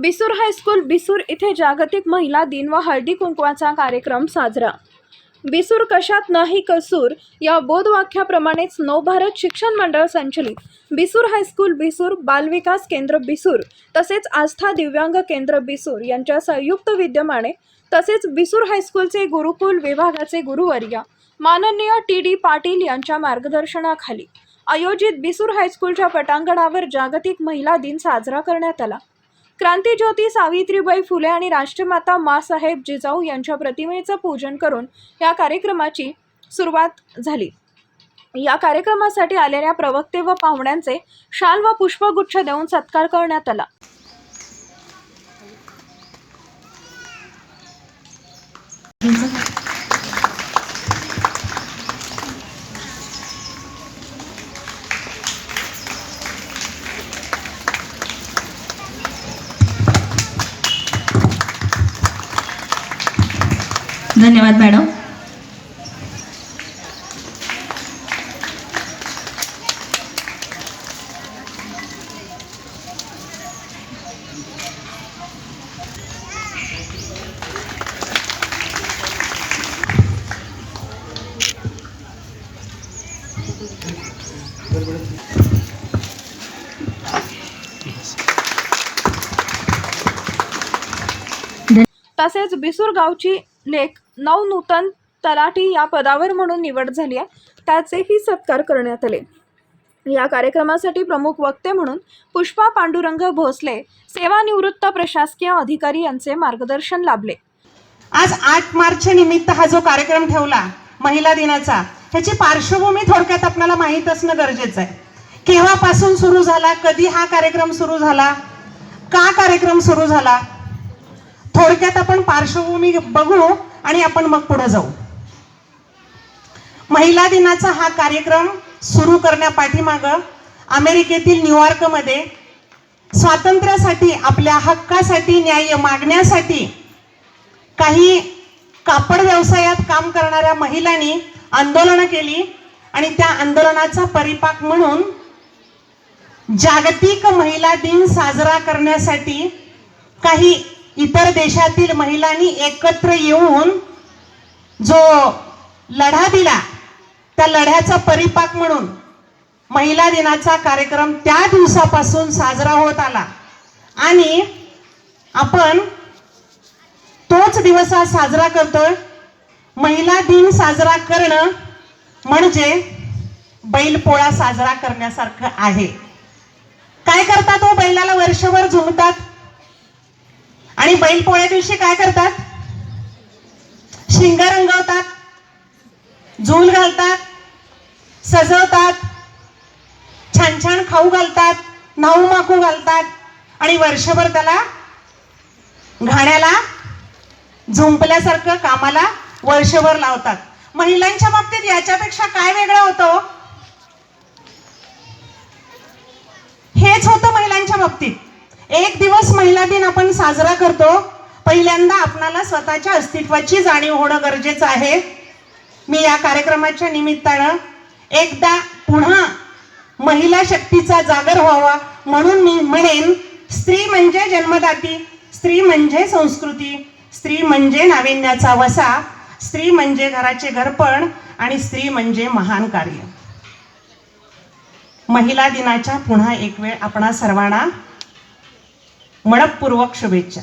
बिसूर high school बिसूर इथे जागतिक महिला दिन व हळदी कुंकवाचा कार्यक्रम साजरा. बिसूर कशात नाही कसूर या बोधवाक्याप्रमाणेच नवभारत शिक्षण मंडळ संचलित. बिसूर हायस्कूल बिसूर बालविकास केंद्र बिसूर तसेच आस्था दिव्यांग केंद्र बिसूर यांच्या संयुक्त विद्यमाने तसेच बिसूर हायस्कूलचे गुरुकुल विभागाचे गुरुवर्य माननीय टी डी पाटील यांच्या मार्गदर्शनाखाली आयोजित बिसूर हायस्कूलच्या पटांगणावर जागतिक महिला दिन साजरा करण्यात आला. क्रांतीज्योती सावित्रीबाई फुले आणि राष्ट्रमाता मासाहेब जिजाऊ यांच्या प्रतिमेचं पूजन करून या कार्यक्रमाची सुरुवात झाली. या कार्यक्रमासाठी आलेल्या प्रवक्ते व पाहुण्यांचे शाल व पुष्पगुच्छ देऊन सत्कार करण्यात आला. धन्यवाद मॅडम. तसेच बिसूर गावची लेख. नवनूतन तलाठी या पदावर म्हणून निवड झाली आहे. त्याचेही सत्कार करण्यात आले. या कार्यक्रमासाठी प्रमुख वक्ते म्हणून पुष्पा पांडुरंग भोसले सेवानिवृत्त प्रशासकीय अधिकारी यांचे मार्गदर्शन लाभले. आज आठ मार्च निमित्त हा जो कार्यक्रम ठेवला महिला दिनाचा ह्याची पार्श्वभूमी थोडक्यात आपल्याला माहीत असणं गरजेचं आहे. केव्हापासून सुरू झाला कधी हा कार्यक्रम सुरू झाला का कार्यक्रम सुरू झाला थोडक्यात आपण पार्श्वभूमी बघू आणि आपण मग पुढे जाऊ. महिला दिनाचा हा कार्यक्रम सुरू करण्यापाठीमाग अमेरिकेतील न्यूयॉर्कमध्ये स्वातंत्र्यासाठी आपल्या हक्कासाठी न्याय मागण्यासाठी काही कापड व्यवसायात काम करणाऱ्या महिलांनी आंदोलनं केली आणि त्या आंदोलनाचा परिपाक म्हणून जागतिक महिला दिन साजरा करण्यासाठी काही इतर देशातील महिलांनी एकत्र येऊन जो लढा दिला त्या लढ्याचा परिपाक म्हणून महिला दिनाचा कार्यक्रम त्या दिवसापासून साजरा होत आला. आणि आपण तोच दिवस आज साजरा करतोय. महिला दिन साजरा करणं म्हणजे बैलपोळा साजरा करण्यासारखं आहे. काय करतात तो बैलाला? वर्षभर झुमतात. आणि बैलपोळ्या दिवशी काय करतात? शिंगा रंगवतात झूल घालतात सजवतात छान छान खाऊ घालतात नाऊ माकू घालतात आणि वर्षभर त्याला घाण्याला झुंपल्यासारखं कामाला वर्षभर लावतात. महिलांच्या बाबतीत याच्यापेक्षा काय वेगळं होतं? हेच होतं महिलांच्या बाबतीत. एक दिवस महिला दिन आपण साजरा करतो. पहिल्यांदा आपणाला स्वतःच्या अस्तित्वाची जाणीव होणं गरजेचं आहे. मी या कार्यक्रमाच्या निमित्तानं एकदा पुन्हा महिला शक्तीचा जागर व्हावा म्हणून मी म्हणेन स्त्री म्हणजे जन्मदाती स्त्री म्हणजे संस्कृती स्त्री म्हणजे नाविन्याचा वसा स्त्री म्हणजे घराचे घरपण आणि स्त्री म्हणजे महान कार्य. महिला दिनाच्या पुन्हा एक वेळ आपणा सर्वांना मनपूर्वक शुभेच्छा.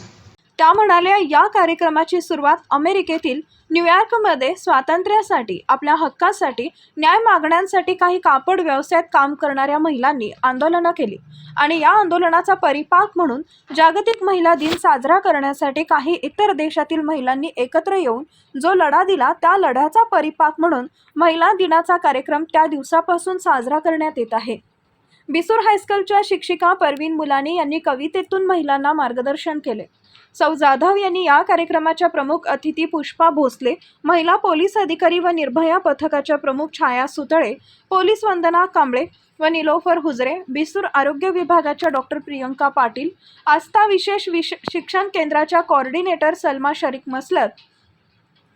त्या म्हणाल्या या कार्यक्रमाची सुरुवात अमेरिकेतील न्यूयॉर्कमध्ये स्वातंत्र्यासाठी आपल्या हक्कासाठी न्याय मागण्यांसाठी काही कापड व्यवसायात काम करणाऱ्या महिलांनी आंदोलनं केली. आणि या आंदोलनाचा परिपाक म्हणून जागतिक महिला दिन साजरा करण्यासाठी काही इतर देशातील महिलांनी एकत्र येऊन जो लढा दिला त्या लढ्याचा परिपाक म्हणून महिला दिनाचा कार्यक्रम त्या दिवसापासून साजरा करण्यात येत आहे. बिसूर हायस्कूलच्या शिक्षिका परवीन मुलानी यांनी कवितेतून महिलांना मार्गदर्शन केले. सौ जाधव यांनी या कार्यक्रमाच्या प्रमुख अतिथी पुष्पा भोसले महिला पोलीस अधिकारी व निर्भया पथकाच्या प्रमुख छाया सुतळे पोलीस वंदना कांबळे व निलोफर हुजरे बिसूर आरोग्य विभागाच्या डॉक्टर प्रियंका पाटील आस्था विशेष विश शिक्षण केंद्राच्या कॉर्डिनेटर सलमा शरीक मसलत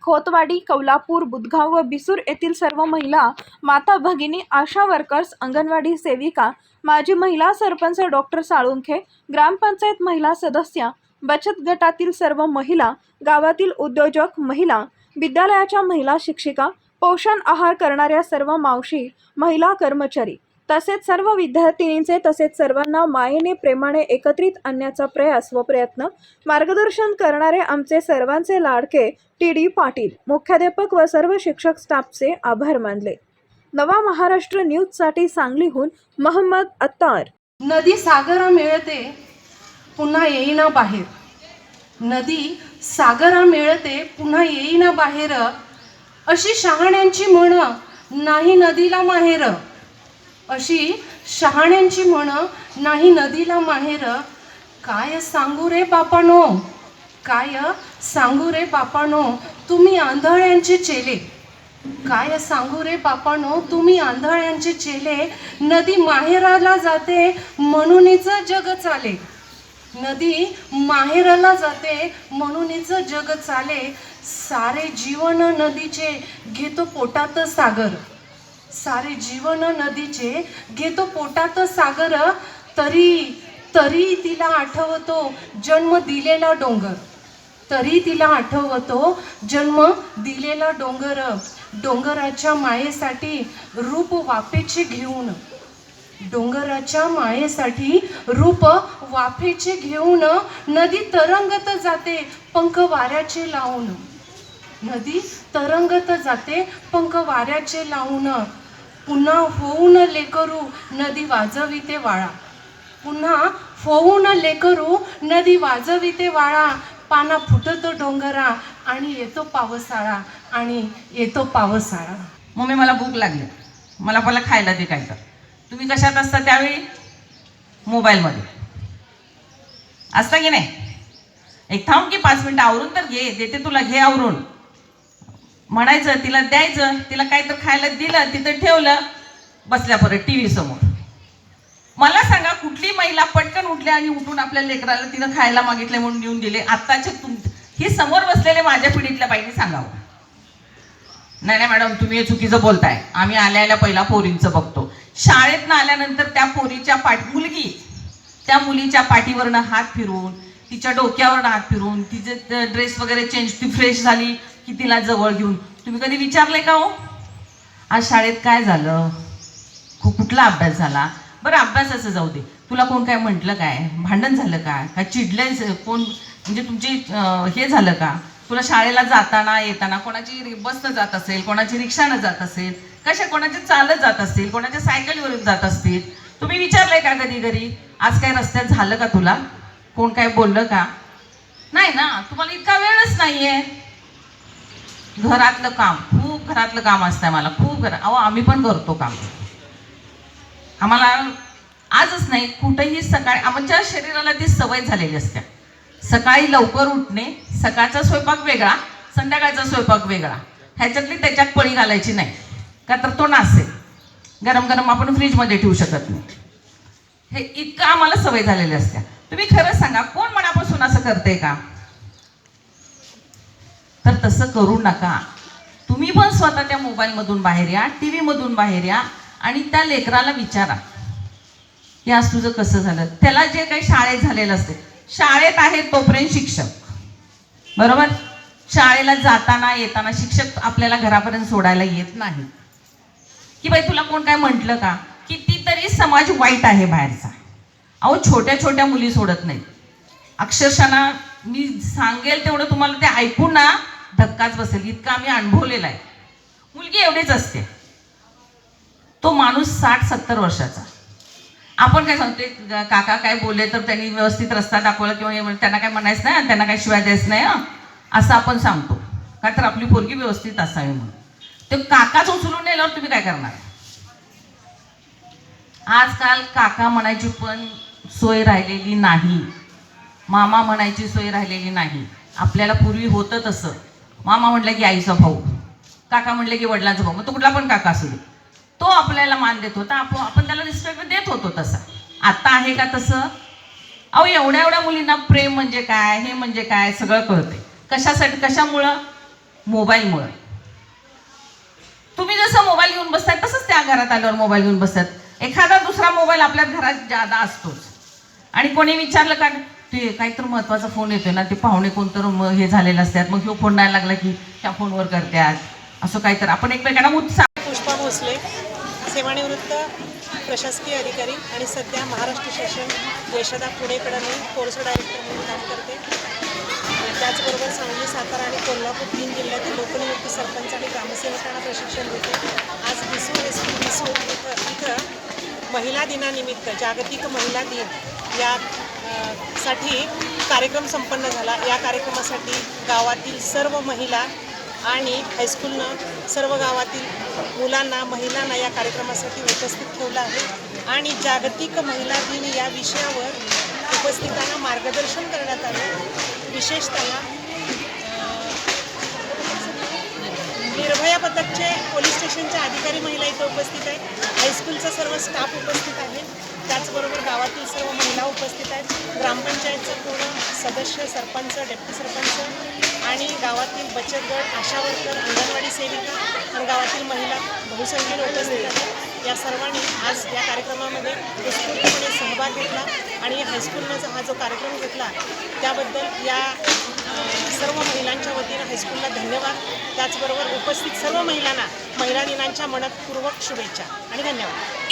खोतवाडी कौलापूर बुधगाव व बिसूर येथील सर्व महिला माता भगिनी आशा वर्कर्स अंगणवाडी सेविका माजी महिला सरपंच डॉक्टर साळुंखे ग्रामपंचायत महिला सदस्य बचत गटातील सर्व महिला गावातील उद्योजक महिला विद्यालयाच्या महिला शिक्षिका पोषण आहार करणाऱ्या सर्व मावशी महिला कर्मचारी तसेच सर्व विद्यार्थिनींचे तसेच सर्वांना मायेने प्रेमाने एकत्रित आणण्याचा प्रयास व प्रयत्न मार्गदर्शन करणारे आमचे सर्वांचे लाडके टी डी पाटील मुख्याध्यापक व सर्व शिक्षक स्टाफचे आभार मानले. नवा महाराष्ट्र न्यूजसाठी सांगलीहून महम्मद अत्तार. नदी सागरा मिळते पुन्हा येईना बाहेर. नदी सागरा मिळते पुन्हा येईना बाहेर. अशी शहाण्यांची म्हण नाही नदीला माहेर. अशी शहाण्यांची म्हण नाही नदीला माहेर काय सांगू रे बापानो? काय सांगू रे बापानो? तुम्ही आंधळ्यांचे चेले. काय सांगू रे बापानो? तुम्ही आंधळ्यांचे चेले. नदी माहेराला जाते म्हणूनच जग चाले. नदी माहेराला जाते म्हणूनच जग चाले. सारे जीवन नदीचे घेतो पोटात सागर. सारे जीवन नदीचे घेतो पोटात सागर तरी तरी तिला आठवतो जन्म दिलेला डोंगर. तरी तिला आठवतो जन्म दिलेला डोंगर. डोंगराच्या मायेसाठी रूप वाफेचे घेऊन. डोंगराच्या मायेसाठी रूप वाफेचे घेऊन नदी तरंगत जाते पंख वाऱ्याचे लावून. नदी तरंगत जाते पंख वाऱ्याचे लावून. पुन्हा होऊन लेकरू नदी वाजविते वाळा. पुन्हा होऊन लेकरू नदी वाजविते वाळा. पाना फुटतो डोंगरा आणि येतो पावसाळा आणि येतो पावसाळा. मम्मी मला भूक लागली. मला मला खायला दे काय तर तुम्ही कशात असता त्यावेळी? मोबाईलमध्ये. असता की नाही? एक थांब की पाच मिनिटं आवरून तर घे. देते तुला. घे आवरून. म्हणायचं तिला द्यायचं तिला काय तर खायला दिलं तिथं ठेवलं बसल्या परत टी व्ही समोर. मला सांगा कुठली महिला पटकन उठली आणि उठून आपल्या लेकराला तिनं खायला मागितले म्हणून नेऊन दिले? आत्ताचे तुम ही समोर बसलेले माझ्या पिढीतल्या बाईने सांगावं. नाही नाही मॅडम तुम्ही हे चुकीचं बोलताय. आम्ही आल्याला पहिला पोरींचं बघतो. शाळेतनं आल्यानंतर त्या पोरीच्या पाठ मुलगी त्या मुलीच्या पाठीवरनं हात फिरून तिच्या डोक्यावरनं हात फिरून तिचे ड्रेस वगैरे चेंज ती फ्रेश झाली. की तिला जवळ घेऊन. तुम्ही कधी विचारलंय का हो? आज शाळेत काय झालं? कुठला अभ्यास झाला? बरं अभ्यासाचं जाऊ दे. तुला कोण काय म्हटलं काय? भांडण झालं का? काय चिडलंय कोण? म्हणजे तुमची हे झालं का? तुला शाळेला जाताना येताना कोणाची बसनं जात असेल कोणाची रिक्षानं जात असेल कशा कोणाचे चालत जात असतील कोणाच्या सायकलीवरून जात असतील? तुम्ही विचारलंय का कधी घरी? आज काय रस्त्यात झालं का तुला? कोण काय बोललं का? नाही ना तुम्हाला इतका वेळच नाहीये. घरातलं काम खूप घरातलं काम असतंय मला खूप घरा अहो आम्ही पण करतो काम. आम्हाला आजच नाही कुठेही सकाळी आमच्या शरीराला ती सवय झालेली असते. सकाळी लवकर उठणे सकाळचा स्वयंपाक वेगळा संध्याकाळचा स्वयंपाक वेगळा. ह्याच्यातली त्याच्यात पळी घालायची नाही. का तर तो नासेल. गरम गरम आपण फ्रीजमध्ये ठेवू शकत नाही. हे इतकं आम्हाला सवय झालेली असते. तुम्ही खरं सांगा कोण मनापासून असं करते का? तर तसं करू नका. तुम्ही पण स्वतः त्या मोबाईलमधून बाहेर या टी व्हीमधून बाहेर या आणि त्या लेकराला विचारा. की आज तुझं कसं झालं? त्याला जे काही शाळेत झालेलं असते. शाळेत आहेत तोपर्यंत शिक्षक. बरोबर? शाळेला जाताना येताना शिक्षक आपल्याला घरापर्यंत सोडायला येत नाही. की बाई तुला कोण काय म्हटलं का? कितीतरी समाज वाईट आहे बाहेरचा. अहो छोट्या छोट्या मुली सोडत नाहीत. अक्षरशः मी सांगेल तेवढं तुम्हाला ते ऐकू ना. धक्काच बसेल इतका आम्ही अनुभवलेला आहे. मुलगी एवढीच असते. तो माणूस साठ सत्तर वर्षाचा. आपण काय सांगते काका काय बोलले तर त्यांनी व्यवस्थित रस्ता दाखवला किंवा त्यांना काय म्हणायचं नाही त्यांना काय शिवाय द्यायचं नाही हं. असं आपण सांगतो. का तर आपली पोरगी व्यवस्थित असावी म्हणून. ते काकाच उचलून नेल्यावर तुम्ही काय करणार? आजकाल काका म्हणायची पण सोय राहिलेली नाही. मामा म्हणायची सोय राहिलेली नाही. आपल्याला पूर्वी होतं तसं मामा म्हटलं की आईचा भाऊ. काका म्हटलं की वडिलांचा भाऊ. मग तो कुठला पण काका असू दे. तो आपल्याला मान देत होता. आपण आपण त्याला रिस्पेक्ट देत होतो तसा. आता आहे का तसं? अहो एवढ्या एवढ्या मुलींना प्रेम म्हणजे काय? हे म्हणजे काय? सगळं कळते कशासाठी? कशामुळं? मोबाईलमुळं. तुम्ही जसं मोबाईल घेऊन बसताय तसंच त्या घरात आल्यावर मोबाईल घेऊन बसतात. एखादा दुसरा मोबाईल आपल्या घरात जादा असतोच. आणि कोणी विचारलं का ते काहीतरी महत्त्वाचा फोन येतोय ना ते पाहुणे कोणतर हे झालेले असतात. मग ह्यो फोन नाही लागला की त्या फोनवर करतात. असं काहीतरी. आपण एकमेकांना उत्साह पुष्पा भोसले सेवानिवृत्त प्रशासकीय अधिकारी आणि सध्या महाराष्ट्र शासन यशदा पुणेकडे मी कोर्स डायरेक्टर म्हणून काम करते. त्याचबरोबर सांगली सातारा आणि कोल्हापूर तीन जिल्ह्यातील लोकनियुक्त सरपंच आणि ग्रामसेवकांना प्रशिक्षण देते. आज विसूर एस पी विसूर इथं महिला दिनानिमित्त जागतिक महिला दिन या साठी कार्यक्रम संपन्न झाला. या कार्यक्रमासाठी गावातील सर्व महिला आणि हायस्कूलनं सर्व गावातील मुलांना महिलांना या कार्यक्रमासाठी उपस्थित ठेवलं आहे. आणि जागतिक महिला दिन या विषयावर उपस्थितांना मार्गदर्शन करण्यात आलं. विशेषतः निर्भया पथकचे पोलीस स्टेशनच्या अधिकारी महिला इथं उपस्थित आहेत. हायस्कूलचा सर्व स्टाफ उपस्थित आहे त्याचबरोबर गावातील सर्व महिला उपस्थित आहेत. ग्रामपंचायतचं पूर्ण सदस्य सरपंच डेप्टी सरपंच आणि गावातील बचत गट आशा वर्कर अंगणवाडी सेविका आणि गावातील महिला बहुसंख्येने उपस्थित आहेत. या सर्वांनी आज या कार्यक्रमामध्ये उत्स्फूर्तपणे सहभाग घेतला आणि हायस्कूलनं हा जो कार्यक्रम घेतला त्याबद्दल या सर्व महिलांच्या वतीनं हायस्कूलला धन्यवाद. त्याचबरोबर उपस्थित सर्व महिलांना महिला दिनांच्या मनपूर्वक शुभेच्छा आणि धन्यवाद.